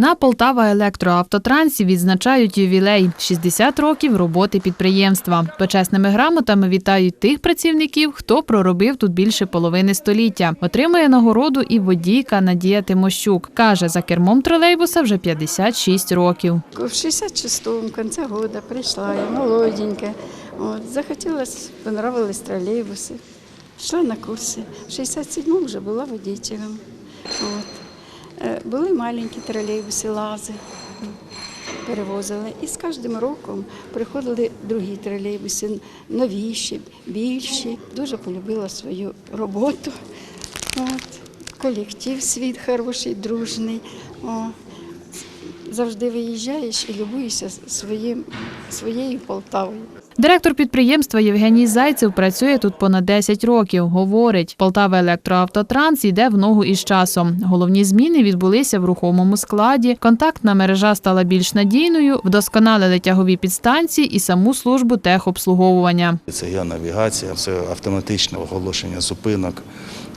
На Полтава електроавтотрансі відзначають ювілей 60 років роботи підприємства. Почесними грамотами вітають тих працівників, хто проробив тут більше половини століття. Отримує нагороду і водійка Надія Тимощук. Каже, за кермом тролейбуса вже 56 років. В 66-му, в года прийшла я, молоденька. От, захотілося, понравились тролейбуси. Йшла на курси. В 67-му вже була водителем. От. Були маленькі тролейбуси, лази. Перевозили. І з кожним роком приходили другі тролейбуси, новіші, більші. Дуже полюбила свою роботу. От. Колектив світ хороший, дружний. О. Завжди виїжджаєш і любуєшся своєю Полтавою. Директор підприємства Євгеній Зайцев працює тут понад 10 років. Говорить, Полтава електроавтотранс йде в ногу із часом. Головні зміни відбулися в рухомому складі. Контактна мережа стала більш надійною, вдосконалили тягові підстанції і саму службу техобслуговування. Це є навігація, це автоматичне оголошення зупинок.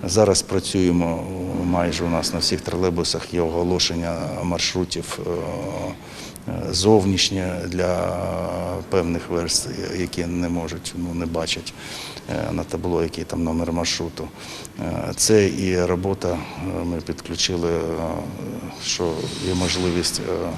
Зараз працюємо майже у нас на всіх тролейбусах є оголошення маршрутів е, зовнішнє для певних верст, які не можуть, ну не бачать е, на табло, який там номер маршруту. Е, Це і робота. е, Ми підключили, е, що є можливість е,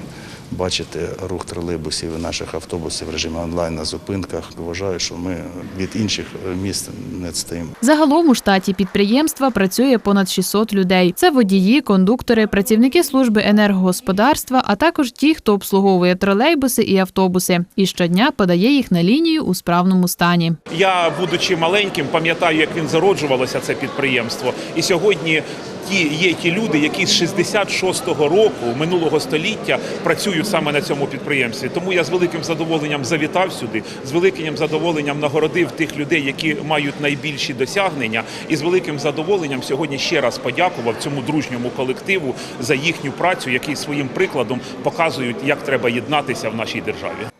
бачити рух тролейбусів і наших автобусів в режимі онлайн на зупинках. Вважаю, що ми від інших міст не відстаємо. Загалом у штаті підприємства працює понад 600 людей. Це водії, кондуктори, працівники служби енергогосподарства, а також ті, хто обслуговує тролейбуси і автобуси. І щодня подає їх на лінію у справному стані. Я, будучи маленьким, пам'ятаю, як він зароджувалося це підприємство. І сьогодні ті є ті люди, які з 66-го року минулого століття працюють саме на цьому підприємстві. Тому я з великим задоволенням завітав сюди, з великим задоволенням нагородив тих людей, які мають найбільші досягнення, і з великим задоволенням сьогодні ще раз подякував цьому дружньому колективу за їхню працю, який своїм прикладом показують, як треба єднатися в нашій державі.